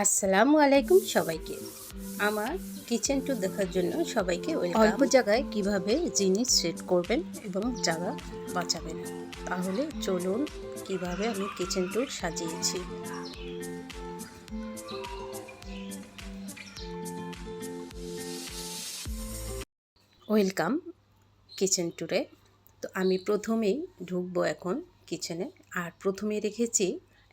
আসসালামু আলাইকুম সবাইকে। আমার কিচেন টু দেখার জন্য সবাইকে অল্প জায়গায় কীভাবে জিনিস সেট করবেন এবং জায়গা বাঁচাবেন। তাহলে চলুন কীভাবে আমি কিচেন টুর সাজিয়েছি। ওয়েলকাম কিচেন ট্যুরে তো আমি প্রথমেই ঢুকবো এখন কিচেনে আর প্রথমে রেখেছি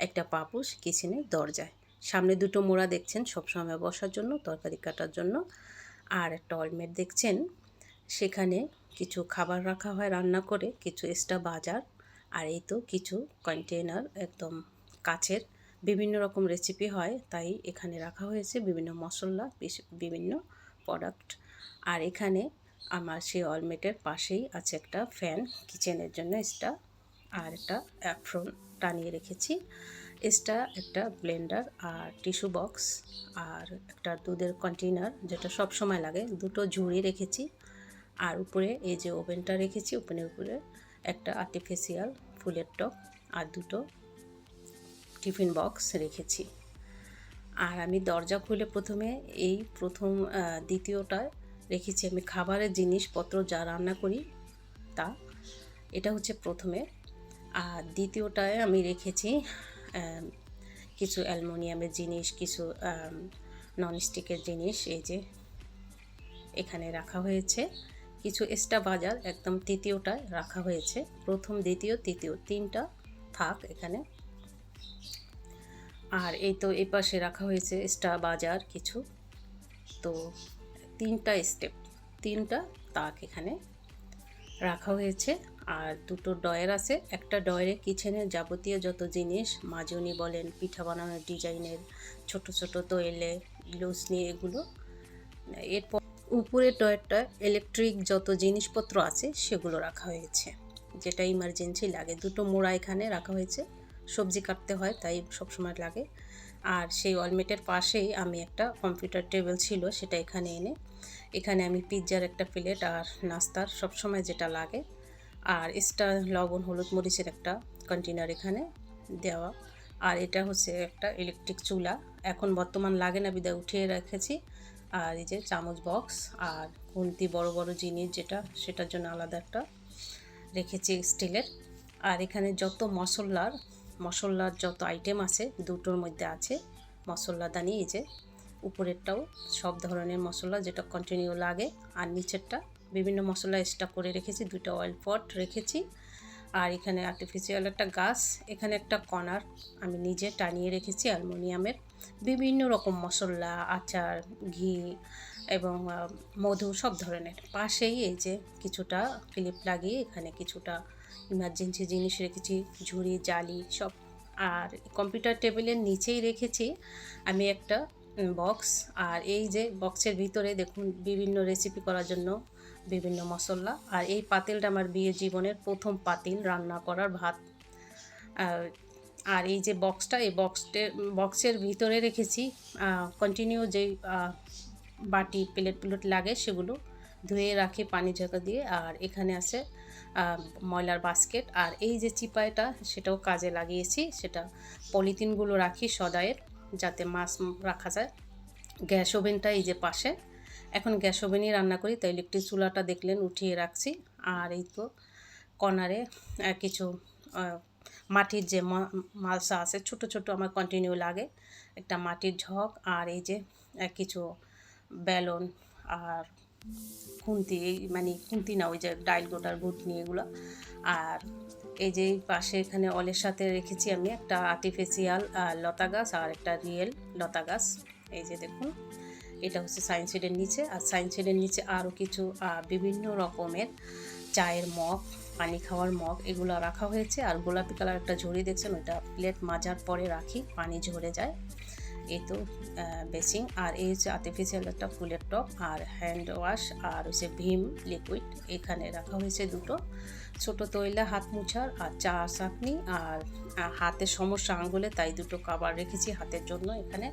একটা পাপোশ কিচেনের দরজায়। সামনে দুটো মোড়া দেখছেন সবসময় বসার জন্য, তরকারি কাটার জন্য। আর একটা অলমেট দেখছেন, সেখানে কিছু খাবার রাখা হয় রান্না করে, কিছু এক্সট্রা বাজার, আর এই তো কিছু কন্টেনার একদম কাছের। বিভিন্ন রকম রেসিপি হয়, তাই এখানে রাখা হয়েছে বিভিন্ন মশলা বিভিন্ন প্রোডাক্ট আর এখানে আমার সেই অলমেটের পাশেই আছে একটা ফ্যান কিচেনের জন্য এক্সট্রা আর একটা অ্যাফ্রন টানিয়ে রেখেছি। এক্সট্রা একটা ব্লেন্ডার আর টিস্যু বক্স আর একটা দুধের কন্টেনার যেটা সব সময় লাগে। দুটো ঝুড়ি রেখেছি আর উপরে এই যে ওভেনটা রেখেছি, ওভেনের উপরে একটা আর্টিফিশিয়াল ফুলের টপ আর দুটো টিফিন বক্স রেখেছি। আর আমি দরজা খুলে প্রথমে এই প্রথম দ্বিতীয়টায় রেখেছি আমি খাবারের জিনিসপত্র যা রান্না করি তা। এটা হচ্ছে প্রথমে। আর দ্বিতীয়টায় আমি রেখেছি কিছু অ্যালমোনিয়ামের জিনিস, কিছু ননস্টিকের জিনিস, এই যে এখানে রাখা হয়েছে। কিছু এক্সট্রা বাজার, একদম তৃতীয়টায় রাখা হয়েছে। প্রথম, দ্বিতীয়, তৃতীয়, তিনটা থাক এখানে। আর এই তো এই পাশে রাখা হয়েছে এক্সট্রা বাজার কিছু। তো তিনটা স্টেপ তিনটা তাক এখানে। রাখা হয়েছে। আর দুটো ডয়ের আছে। একটা ডয়ারে কিচেনের যাবতীয় যত জিনিস, মাজনি বলেন, পিঠা বানানোর ডিজাইনের, ছোট ছোট তৈলে লুসনি এগুলো। এরপর উপরের ডয়ারটা ইলেকট্রিক যত জিনিসপত্র আছে, সেগুলো রাখা হয়েছে। যেটা ইমার্জেন্সি লাগে। দুটো মোড়া এখানে রাখা হয়েছে। সবজি কাটতে হয়, তাই সবসময় লাগে। আর সেই অলমেটের পাশেই আমি একটা কম্পিউটার টেবিল ছিল, সেটা এখানে এনে, এখানে আমি পিৎজার একটা প্লেট আর নাস্তার সবসময় যেটা লাগে। আর এক্সট্রা লবণ, হলুদ মরিচের একটা কন্টেনার এখানে দেওয়া। আর এটা হচ্ছে একটা ইলেকট্রিক চুলা। এখন বর্তমান লাগে না, বিদায় উঠিয়ে রেখেছি। আর এই যে চামচ বক্স আর খুন্তি, বড় বড় জিনিস যেটা, সেটার জন্য আলাদা একটা রেখেছি স্টিলের আর এখানে যত মশলার মশলার যত আইটেম আছে, দুটোর মধ্যে আছে মশলাদানি এই যে উপরেরটাও সব ধরনের মশলা যেটা কন্টিনিউ লাগে। আর নিচেরটা বিভিন্ন মশলা এক্সট্রা করে রেখেছি দুটো অয়েল পট রেখেছি। আর এখানে আর্টিফিশিয়াল একটা গাছ, এখানে একটা কর্নার আমি নিজে টানিয়ে রেখেছি অ্যালমোনিয়ামের। বিভিন্ন রকম মশলা, আচার, ঘি এবং মধু সব ধরনের। পাশেই এই যে কিছুটা ক্লিপ লাগিয়ে এখানে কিছুটা ইমার্জেন্সি জিনিস রেখেছি, ঝুড়ি, জালি সব। আর কম্পিউটার টেবিলের নিচেই রেখেছি আমি একটা বক্স আর এই যে বক্সের ভিতরে দেখুন বিভিন্ন রেসিপি করার জন্য বিভিন্ন মশলা। আর এই পাতিলটা আমার বিয়ে জীবনের প্রথম পাতিল রান্না করার ভাত। আর এই যে বক্সটা এই বক্সটে বক্সের ভিতরে রেখেছি কন্টিনিউ যে বাটি প্লেট প্লেট লাগে সেগুলো ধুয়ে রাখি পানি ঝাঁকা দিয়ে। আর এখানে আছে ময়লার বাস্কেট আর এই যে চিপাইটা, সেটাও কাজে লাগিয়েছি। সেটা পলিথিনগুলো রাখি সদায়ের, যাতে মাছ রাখা যায়। গ্যাস ওভেনটা এই যে পাশে। এখন গ্যাস ওভেনই রান্না করি, তাই ইলেকট্রিক চুলাটা দেখলেন উঠিয়ে রাখছি। আর এই তো কর্নারে কিছু মাটির যে মালসা আছে, ছোট ছোট আমার কন্টিনিউ লাগে। একটা মাটির ঝক আর এই যে কিছু বেলুন আর খুন্তি মানে খুন্তি না, ওই যে ডাইল গোটার ঘুটনি এগুলো। আর এই যে পাশে এখানে অলের সাথে রেখেছি আমি একটা আর্টিফিশিয়াল লতা গাছ আর একটা রিয়েল লতা গাছ। এই যে দেখুন, এটা হচ্ছে সায়েন্স সিডের নিচে। আর সায়েন্স সিডের নিচে আরও কিছু বিভিন্ন রকমের চায়ের মগ, পানি খাওয়ার মগ, এগুলো রাখা হয়েছে। আর গোলাপি কালার একটা ঝুড়ি দেখছেন, ওইটা প্লেট মাজার পরে রাখি, পানি ঝরে যায়। এই তো বেসিং, আর এই হচ্ছে আর্টিফিশিয়াল একটা ফুলের টপ, আর হ্যান্ড ওয়াশ আর হচ্ছে ভীম লিকুইড এখানে রাখা হয়েছে দুটো। ছোট তৈলা, হাত মুছার, আর চা চাটনি, আর হাতের সমস্যা আঙ্গুলে তাই দুটো কাবার রেখেছি হাতের জন্য এখানে।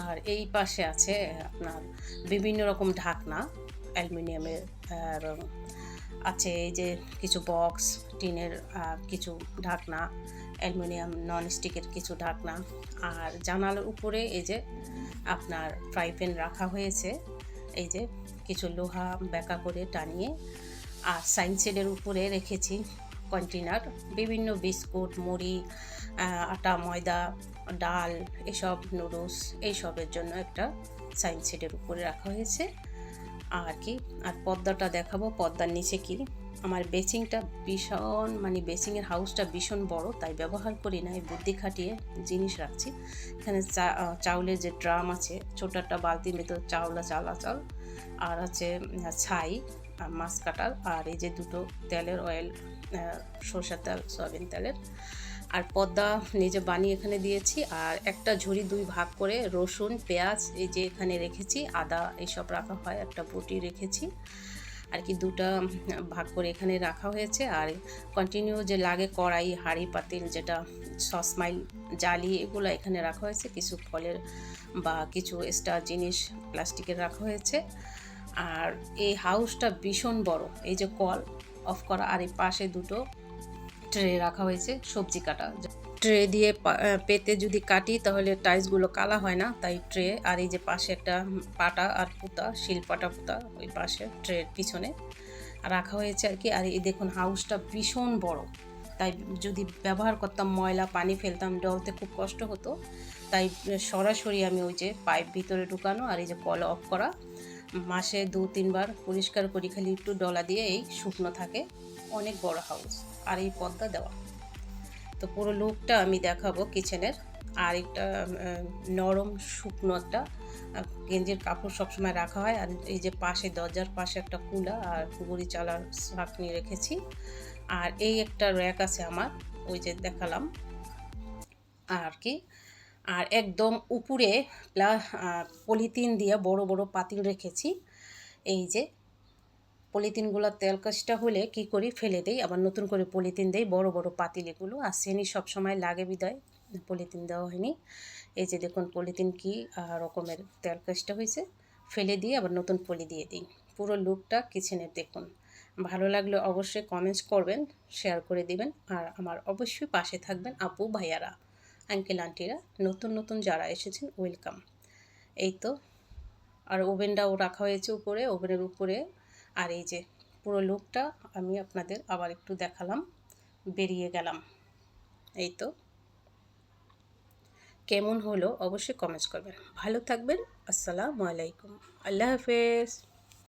আর এই পাশে আছে আপনার বিভিন্ন রকম ঢাকনা, অ্যালুমিনিয়ামের, আর, আছে এই যে কিছু বক্স টিনের কিছু ঢাকনা অ্যালুমিনিয়াম নন স্টিকের কিছু ঢাকনা আর জানালার উপরে এই যে আপনার ফ্রাই প্যান রাখা হয়েছে, এই যে কিছু লোহা বেঁকা করে টানিয়ে আর সাইন সেডের উপরে রেখেছি কন্টেনার বিভিন্ন বিস্কুট, মুড়ি আটা, ময়দা, ডাল, এসব নুডলস এইসবের জন্য একটা সাইন সেডের উপরে রাখা হয়েছে। আর কি? আর পর্দাটা দেখাবো পর্দার নিচে কি? আমার বেসিংটা ভীষণ মানে বেসিংয়ের হাউসটা ভীষণ বড়, তাই ব্যবহার করি না এই বুদ্ধি খাটিয়ে জিনিস রাখছি। এখানে চা চাউলের যে ড্রাম আছে ছোট একটা বালতির ভেতর চাউলা চালা চাল আর আছে ছাই, আর মাছ কাটার আর এই যে দুটো তেলের অয়েল সরষের তেল, সয়াবিন তেলের। আর পদ্মা নিজে বানিয়ে এখানে দিয়েছি, আর একটা ঝুড়ি দুই ভাগ করে রসুন, পেঁয়াজ, এই যে এখানে রেখেছি, আদা, এইসব রাখা হয়, একটা বটি রেখেছি। আর কি দুটা ভাগ করে এখানে রাখা হয়েছে। আর কন্টিনিউ যে লাগে কড়াই, হাঁড়ি, পাতিল যেটা সসমাইল জালি, এগুলো এখানে রাখা হয়েছে। কিছু ফলের বা কিছু এক্সট্রা জিনিস প্লাস্টিকের রাখা হয়েছে। আর এই হাউসটা ভীষণ বড়। এই যে কল অফ করা, আর এই পাশে দুটো ট্রে রাখা হয়েছে, সবজি কাটা। ট্রে দিয়ে পেতে যদি কাটি, তাহলে টাইলসগুলো কালা হয় না। তাই ট্রে আর এই যে পাশে একটা পাটা আর পুতা, শিল পাটা পুতা, ওই পাশে ট্রের পিছনে রাখা হয়েছে আর কি। আর এই দেখুন হাউসটা ভীষণ বড়। তাই যদি ব্যবহার করতাম, ময়লা, পানি ফেলতাম, ডলতে খুব কষ্ট হতো। তাই সরাসরি আমি ওই যে পাইপ ভিতরে ঢুকানো আর এই যে কল অফ করা। মাসে দু, তিনবার পরিষ্কার করি, খালি একটু ডলা দিয়ে এই শুকনো থাকে। অনেক বড় হাউস আর এই পর্দা দেওয়া। তো পুরো লুকটা আমি দেখাবো কিচেনের আর একটা নরম শুকনো একটা গেঞ্জির কাপড় সবসময় রাখা হয়। আর এই যে পাশে, দরজার পাশে একটা কুলা আর পুকুরি চালার ছাঁকনি রেখেছি। আর এই একটা র্যাক আছে আমার, ওই যে দেখালাম। আর কি? আর একদম উপরে পলিথিন দিয়ে বড় বড় পাতিল রেখেছি। এই যে পলিথিনগুলো তেল কাজটা হলে কি করি? ফেলে দেই, আবার নতুন করে পলিথিন দেই। বড় বড় পাতিল এগুলো আর সেনি সবসময় লাগে বিদায়। পলিথিন দেওয়া হয়নি। এই যে দেখুন পলিথিন কি রকমের তেল কাজটা হয়েছে। ফেলে দিয়ে আবার নতুন পলি দিয়ে দিই। পুরো লুকটা কিচেনের দেখুন। ভালো লাগলে অবশ্যই কমেন্টস করবেন শেয়ার করে দিবেন। আর আমার অবশ্যই পাশে থাকবেন আপু, ভাইয়ারা আঙ্কেল আন্টিরা নতুন নতুন যারা এসেছেন ওয়েলকাম এই তো। আর ওভেনটাও রাখা হয়েছে উপরে ওভেনের উপরে। আর এই যে পুরো লুকটা আমি আপনাদের আবার একটু দেখালাম। বেরিয়ে গেলাম। এই তো। কেমন হলো অবশ্যই কমেন্টস করবেন। ভালো থাকবেন। আসসালামু আলাইকুম। আল্লাহ হাফেজ।